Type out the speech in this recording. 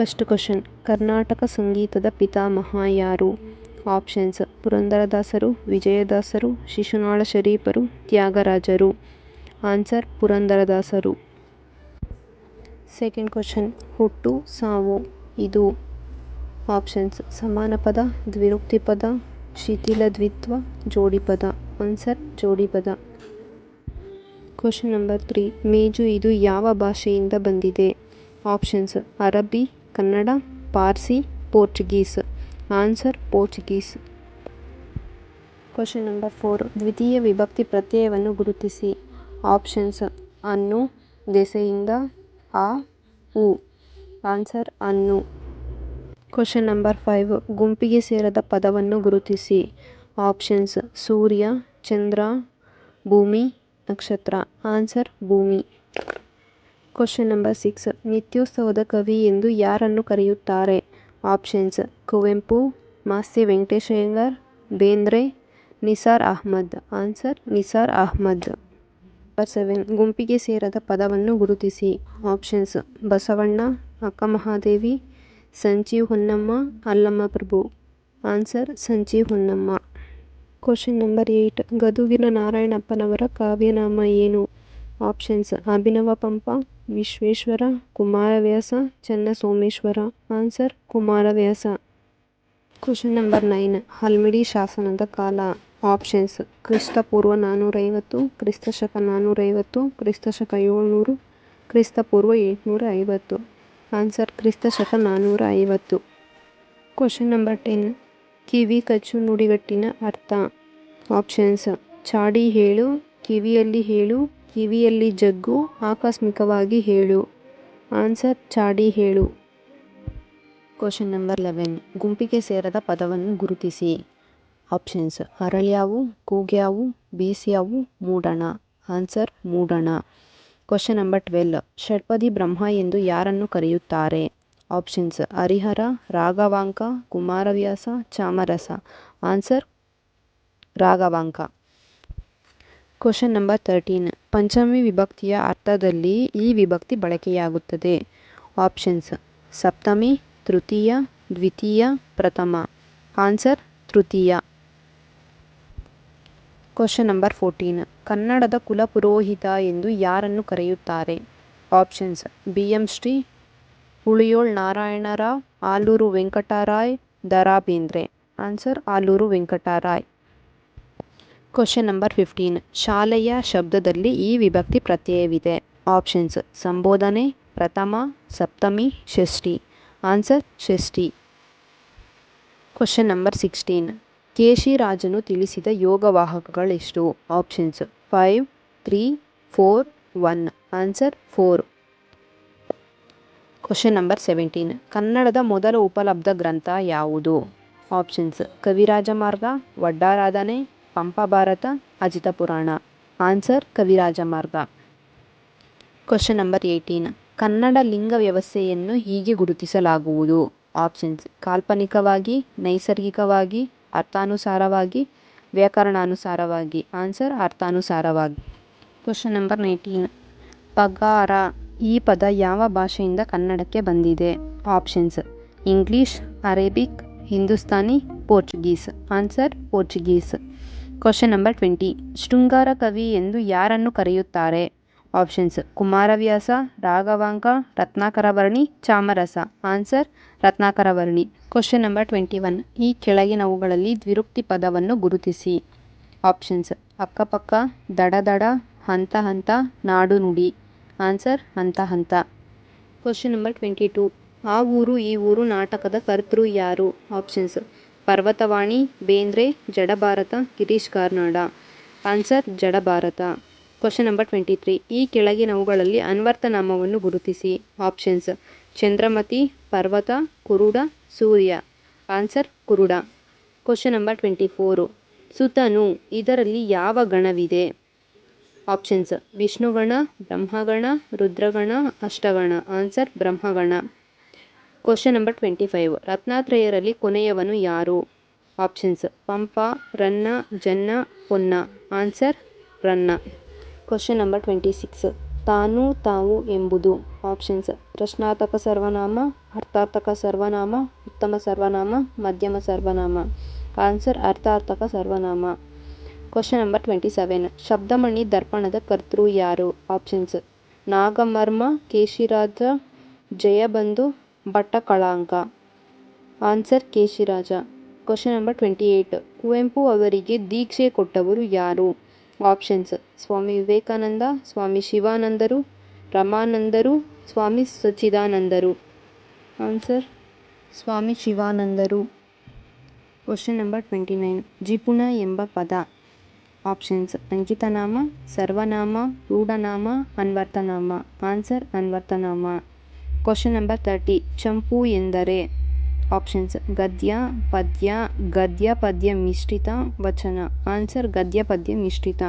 First question, Karnataka ಸಂಗೀತದ ಪಿತಾಮಹ ಯಾರು? ಆಪ್ಷನ್ಸ್, ಪುರಂದರದಾಸರು, ವಿಜಯದಾಸರು, ಶಿಶುನಾಳ ಶರೀಫರು, ತ್ಯಾಗರಾಜರು. ಆನ್ಸರ್, ಪುರಂದರದಾಸರು. ಸೆಕೆಂಡ್ ಕ್ವಶನ್, ಹುಟ್ಟು, ಸಾವು, ಇದು. ಆಪ್ಷನ್ಸ್, ಸಮಾನ ಪದ ದ್ವಿರುಕ್ತಿ ಪದ, ಶಿಥಿಲ ದ್ವಿತ್ವ, ಜೋಡಿ ಪದ. ಆನ್ಸರ್, ಜೋಡಿ ಪದ. ಕ್ವಶನ್ ನಂಬರ್ ತ್ರೀ, ಮೇಜು ಇದು ಯಾವ ಭಾಷೆಯಿಂದ ಬಂದಿದೆ? ಆಪ್ಷನ್ಸ್, ಅರಬ್ಬಿ Kannada, Parsi, Portuguese. Answer, Portuguese. Question number four ದ್ವಿತೀಯ ವಿಭಕ್ತಿ ಪ್ರತ್ಯಯವನ್ನು ಗುರುತಿಸಿ. ಆಪ್ಷನ್ಸ್ ಅನ್ನು ದೆಸೆಯಿಂದ ಆ, ಉ. ಆನ್ಸರ್, ಅನ್ನು. ಕ್ವಶನ್ ನಂಬರ್ ಫೈವ್ ಗುಂಪಿಗೆ ಸೇರದ ಪದವನ್ನು ಗುರುತಿಸಿ. ಆಪ್ಷನ್ಸ್ ಸೂರ್ಯ, ಚಂದ್ರ, ಭೂಮಿ, ನಕ್ಷತ್ರ. ಆನ್ಸರ್ ಭೂಮಿ. ಕ್ವಶನ್ ನಂಬರ್ ಸಿಕ್ಸ್ ನಿತ್ಯೋತ್ಸವದ ಕವಿ ಎಂದು ಯಾರನ್ನು ಕರೆಯುತ್ತಾರೆ? Options Kuvempu, Masti Venkatesha Iyengar, Bendre, Nisar Ahmed. Answer Nisar Ahmed. Number seven ಗುಂಪಿಗೆ ಸೇರದ ಪದವನ್ನು ಗುರುತಿಸಿ. Options Basavanna Akkamahadevi Sanjeev Honnamma, Allama Prabhu. Answer Sanjeev Honnamma. Question number eight ಗದುಗಿನ ನಾರಾಯಣಪ್ಪನವರ ಕಾವ್ಯನಾಮ ಏನು? Options Abhinava Pampa Vishweshwara, Kumaravyasa, Chennasomeshwara. Answer, Kumaravyasa. Question number nine. Halmidi ಶಾಸನದ ಕಾಲ. Options. ಕ್ರಿಸ್ತ ಪೂರ್ವ ನಾನ್ನೂರೈವತ್ತು ಕ್ರಿಸ್ತ ಶಕ ನಾನ್ನೂರೈವತ್ತು ಕ್ರಿಸ್ತ ಶಕ ಏಳ್ನೂರು ಕ್ರಿಸ್ತ ಪೂರ್ವ ಎಂಟುನೂರ ಐವತ್ತು ಆನ್ಸರ್ ಕ್ರಿಸ್ತ ಶಕ ನಾನ್ನೂರ ಐವತ್ತು ಕ್ವಶನ್ ನಂಬರ್ ಟೆನ್. ಕಿವಿ ಕಚ್ಚು ನುಡಿಗಟ್ಟಿನ ಅರ್ಥ. ಆಪ್ಷನ್ಸ್. ಚಾಡಿ ಹೇಳು, ಕಿವಿಯಲ್ಲಿ ಹೇಳು ಕಿವಿಯಲ್ಲಿ ಜಗ್ಗು, ಆಕಸ್ಮಿಕವಾಗಿ ಹೇಳು. ಆನ್ಸರ್, ಚಾಡಿ ಹೇಳು. ಕ್ವಶನ್ ನಂಬರ್ ಲೆವೆನ್ ಗುಂಪಿಗೆ ಸೇರದ ಪದವನ್ನು ಗುರುತಿಸಿ. ಆಪ್ಷನ್ಸ್ ಅರಳ್ಯಾವು, ಕೂಗ್ಯಾವು, ಬೀಸ್ಯಾವು, ಮೂಡಣ. ಆನ್ಸರ್ ಮೂಡಣ. ಕ್ವಶನ್ ನಂಬರ್ ಟ್ವೆಲ್ ಷಟ್ಪದಿ ಬ್ರಹ್ಮ ಎಂದು ಯಾರನ್ನು ಕರೆಯುತ್ತಾರೆ? Options Harihara, Raghavanka, Kumaravyasa, Chamarasa. Answer Raghavanka. Question number thirteen Panchami ವಿಭಕ್ತಿಯ ಅರ್ಥದಲ್ಲಿ ಈ ವಿಭಕ್ತಿ ಬಳಕೆಯಾಗುತ್ತದೆ. ಆಪ್ಷನ್ಸ್, ಸಪ್ತಮಿ, ತೃತೀಯ, ದ್ವಿತೀಯ, ಪ್ರಥಮ. ಆನ್ಸರ್, ತೃತೀಯ. Question number fourteen. ಕನ್ನಡದ ಕುಲಪುರೋಹಿತ ಎಂದು ಯಾರನ್ನು ಕರೆಯುತ್ತಾರೆ? Options, B M Shri, Huliyol Narayanarao, Alur Venkatarao Da Ra Bendre answer, Alur Venkatarao. Question number fifteen ಶಾಲೆಯ ಶಬ್ದದಲ್ಲಿ ಈ ವಿಭಕ್ತಿ ಪ್ರತ್ಯಯವಿದೆ. ಆಪ್ಷನ್ಸ್ ಸಂಬೋಧನೆ, ಪ್ರಥಮ, ಸಪ್ತಮಿ, ಷಷ್ಠಿ. ಆನ್ಸರ್ ಷಷ್ಠಿ. ಕ್ವಶನ್ ನಂಬರ್ ಸಿಕ್ಸ್ಟೀನ್ ಕೇಶಿರಾಜನು ತಿಳಿಸಿದ ಯೋಗವಾಹಕಗಳೆಷ್ಟು options five three four one answer four question number seventeen ಕನ್ನಡದ ಮೊದಲ ಉಪಲಬ್ಧ ಗ್ರಂಥ ಯಾವುದು? ಆಪ್ಷನ್ಸ್ ಕವಿರಾಜ ಮಾರ್ಗ ವಡ್ಡಾರಾಧನೆ ಪಂಪಭಾರತ ಅಜಿತ ಪುರಾಣ. ಆನ್ಸರ್, ಕವಿರಾಜ ಮಾರ್ಗ. ಕ್ವಶನ್ ನಂಬರ್ ಏಯ್ಟೀನ್ ಕನ್ನಡ ಲಿಂಗ ವ್ಯವಸ್ಥೆಯನ್ನು ಹೀಗೆ ಗುರುತಿಸಲಾಗುವುದು. ಆಪ್ಷನ್ಸ್ ಕಾಲ್ಪನಿಕವಾಗಿ, ನೈಸರ್ಗಿಕವಾಗಿ, ಅರ್ಥಾನುಸಾರವಾಗಿ, ವ್ಯಾಕರಣಾನುಸಾರವಾಗಿ. ಆನ್ಸರ್ ಅರ್ಥಾನುಸಾರವಾಗಿ. ಕ್ವಶನ್ ನಂಬರ್ ನೈನ್ಟೀನ್ ಪಗಾರ. ಈ ಪದ ಯಾವ ಭಾಷೆಯಿಂದ ಕನ್ನಡಕ್ಕೆ ಬಂದಿದೆ? Options English Arabic Hindustani Portuguese answer Portuguese question number twenty ಶೃಂಗಾರ ಕವಿ ಎಂದು ಯಾರನ್ನು ಕರೆಯುತ್ತಾರೆ? Options Kumaravyasa, Raghavanka, Ratnakaravarni, Chamarasa. Answer Ratnakaravarni. Question number twenty one ಈ ಕೆಳಗಿನವುಗಳಲ್ಲಿ ದ್ವಿರುಕ್ತಿ ಪದವನ್ನು ಗುರುತಿಸಿ. ಆಪ್ಷನ್ಸ್ ಅಕ್ಕಪಕ್ಕ, ದಡದಡ ದಡ ಹಂತ ಹಂತ, ನಾಡು ನುಡಿ. ಆನ್ಸರ್ ಹಂತ ಹಂತ. ಕ್ವಶನ್ ನಂಬರ್ ಟ್ವೆಂಟಿ ಟು ಆ ಊರು ಈ ಊರು ನಾಟಕದ ಕರ್ತೃ ಯಾರು? Options Parvatavani, Bendre, Jadabharata, Girish Karnad. Answer, Jadabharata. Question number twenty three ಈ ಕೆಳಗಿನವುಗಳಲ್ಲಿ ಅನ್ವರ್ಥನಾಮವನ್ನು ಗುರುತಿಸಿ. ಆಪ್ಷನ್ಸ್, ಚಂದ್ರಮತಿ, ಪರ್ವತ, ಕುರುಡ, ಸೂರ್ಯ. ಆನ್ಸರ್, ಕುರುಡ. ಕ್ವಶನ್ ನಂಬರ್ ಟ್ವೆಂಟಿ ಫೋರು ಸುತನು, ಇದರಲ್ಲಿ ಯಾವ ಗಣವಿದೆ? ಆಪ್ಷನ್ಸ್, ವಿಷ್ಣುಗಣ, ಬ್ರಹ್ಮಗಣ, ರುದ್ರಗಣ, ಅಷ್ಟಗಣ. ಆನ್ಸರ್, ಬ್ರಹ್ಮಗಣ. ಕ್ವಶನ್ ನಂಬರ್ ಟ್ವೆಂಟಿ ಫೈವ್ ರತ್ನಾತ್ರಯರಲ್ಲಿ ಕೊನೆಯವನು ಯಾರು? Options Pampa, Ranna, Janna, Ponna. Answer Ranna. Question number twenty six ತಾನು ತಾವು ಎಂಬುದು. ಆಪ್ಷನ್ಸ್ ಪ್ರಶ್ನಾರ್ಥಕ ಸರ್ವನಾಮ, ಅರ್ಥಾರ್ಥಕ ಸರ್ವನಾಮ, ಉತ್ತಮ ಸರ್ವನಾಮ, ಮಧ್ಯಮ ಸರ್ವನಾಮ. ಆನ್ಸರ್ ಅರ್ಥಾರ್ಥಕ ಸರ್ವನಾಮ. ಕ್ವಶನ್ ನಂಬರ್ ಟ್ವೆಂಟಿ ಸೆವೆನ್ ಶಬ್ದಮಣಿ ದರ್ಪಣದ ಕರ್ತೃ ಯಾರು? Options Nagamarma, Keshiraja, Jayabandhu Bhattakalanka. Answer Keshiraja question number twenty eight Kuvempu ಅವರಿಗೆ ದೀಕ್ಷೆ ಕೊಟ್ಟವರು ಯಾರು? ಆಪ್ಷನ್ಸ್, ಸ್ವಾಮಿ ವಿವೇಕಾನಂದ, ಸ್ವಾಮಿ ಶಿವಾನಂದರು, ರಮಾನಂದರು, ಸ್ವಾಮಿ ಸಚ್ಚಿದಾನಂದರು. Answer, Swami ಶಿವಾನಂದರು. Question number twenty nine. ಜಿಪುಣ ಎಂಬ ಪದ. ಆಪ್ಷನ್ಸ್, ಅಂಕಿತನಾಮ, ಸರ್ವನಾಮ, ರೂಢನಾಮ ಅನ್ವರ್ಥನಾಮ ಆನ್ಸರ್ ಅನ್ವರ್ಥನಾಮ ಕ್ವಶನ್ ನಂಬರ್ ತರ್ಟಿ ಚಂಪು ಎಂದರೆ ಆಪ್ಷನ್ಸ್ ಗದ್ಯ ಪದ್ಯ ಗದ್ಯ ಪದ್ಯ ಮಿಶ್ರಿತ ವಚನ ಆನ್ಸರ್ ಗದ್ಯ ಪದ್ಯ ಮಿಶ್ರಿತ